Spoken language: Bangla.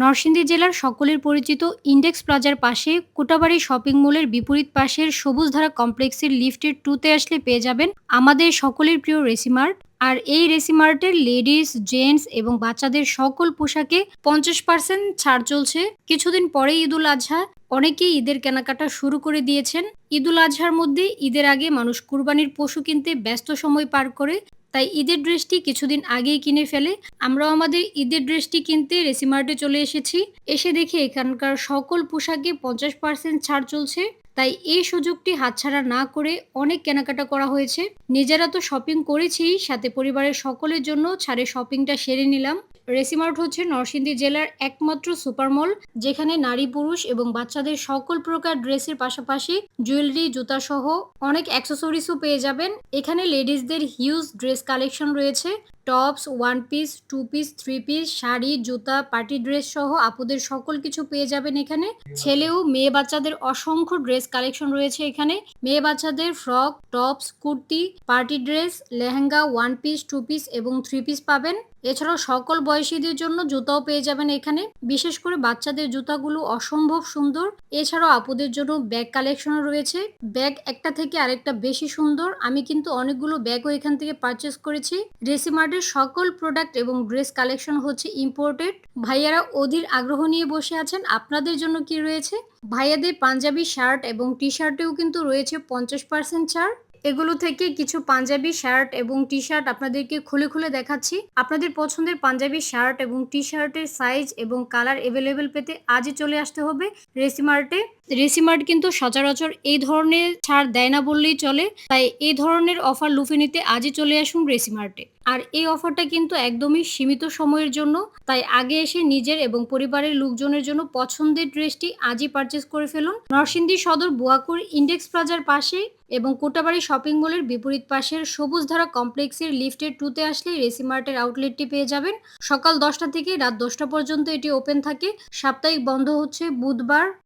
নরসিংদী জেলার সকলের পরিচিত ইন্ডেক্স প্লাজার পাশে কোটাবাড়ি শপিং মলের বিপরীত পাশের সবুজধারা কমপ্লেক্সের লিফটের টুতে আসলে পেয়ে যাবেন আমাদের সকলের প্রিয় রেসিমার্ট। আর এই রেসিমার্টের লেডিস, জেন্টস এবং বাচ্চাদের সকল পোশাকে পঞ্চাশ পার্সেন্ট ছাড় চলছে। কিছুদিন পরে ঈদুল আজহা অনেকেই ঈদের কেনাকাটা শুরু করে দিয়েছেন। ঈদুল আজহার মধ্যে ঈদের আগে মানুষ কুরবানির পশু কিনতে ব্যস্ত সময় পার করে তাই ঈদের ড্রেসটি কিছুদিন আগেই কিনে ফেলে। আমরাও আমাদের ঈদের ড্রেসটি কিনতে রেসিমার্টে চলে এসেছি। এসে দেখে এখানকার সকল পোশাকে পঞ্চাশ পার্সেন্ট ছাড় চলছে। তাই এই সুযোগটি হাতছাড়া না করে অনেক কেনাকাটা করা হয়েছে। নিজেরা তো শপিং করেছি, সাথে পরিবারের সকলের জন্য ছাড়ে শপিংটা সেরে নিলাম। রেসিমার্ট হচ্ছে নরসিংদী জেলার একমাত্র সুপার মল যেখানে নারী, পুরুষ এবং বাচ্চাদের সকল প্রকার ড্রেসের পাশাপাশি জুয়েলারি জুতা সহ অনেক অ্যাক্সেসরিজও পেয়ে যাবেন। এখানে লেডিসদের হিউজ ড্রেস কালেকশন রয়েছে। Tops, one piece, two piece, three piece, sari, জুতা, পার্টি ড্রেস সহ আপুদের সকল কিছু পেয়ে যাবেন এখানে। ছেলেও মেয়ে বাচ্চাদের অসংখ্য ড্রেস কালেকশন রয়েছে এখানে। মেয়ে বাচ্চাদের frock, tops, kurti, party dress, lehenga, one piece, two piece এবং থ্রি পিস পাবেন। এছাড়াও সকল বয়সীদের জন্য জুতাও পেয়ে যাবেন এখানে। বিশেষ করে বাচ্চাদের জুতাগুলো অসম্ভব সুন্দর। এছাড়াও আপুদের জন্য ব্যাগ কালেকশনও রয়েছে। ব্যাগ একটা থেকে আরেকটা বেশি সুন্দর। আমি কিন্তু অনেকগুলো ব্যাগও এখান থেকে পারচেস করেছি। রেসিমার্টের সকল প্রোডাক্ট এবং ড্রেস কালেকশন হচ্ছে ইম্পোর্টেড ভাইয়ারা অধীর আগ্রহ নিয়ে বসে আছেন। আপনাদের জন্য কি রয়েছে? ভাইয়াদের পাঞ্জাবি শার্ট এবং টি শার্টেও কিন্তু রয়েছে পঞ্চাশ পার্সেন্ট ছাড়। এগুলো থেকে কিছু পাঞ্জাবি শার্ট এবং টি শার্ট আপনাদেরকে খুলে খুলে দেখাচ্ছি। আপনাদের পছন্দের পাঞ্জাবি শার্ট এবং টি শার্টের সাইজ এবং কালার এভেলেবেল পেতে আজই চলে আসতে হবে রেসিমার্টে। রেসিমার্ট কিন্তু সচরাচর এই ধরনের ছাড় দেয় না বললেই চলে, তাই এই ধরনের অফার লুফে নিতে আজই চলে আসুন রেসিমার্টে আর এই অফারটা কিন্তু একদমই সীমিত সময়ের জন্য, তাই আগে এসে নিজের এবং পরিবারের লোকজনের জন্য পছন্দের ড্রেসটি আজই পারচেস করে ফেলুন। নরসিংদী সদর বুয়াকুর ইন্ডেক্স প্লাজার পাশে এবং কোটাবাড়ি শপিং মলের বিপরীত পাশের সবুজধারা কমপ্লেক্সের লিফটের টুতে আসলে রেসিমার্টের আউটলেটটি পেয়ে যাবেন। সকাল দশটা থেকে রাত দশটা পর্যন্ত এটি ওপেন থাকে। সাপ্তাহিক বন্ধ হচ্ছে বুধবার।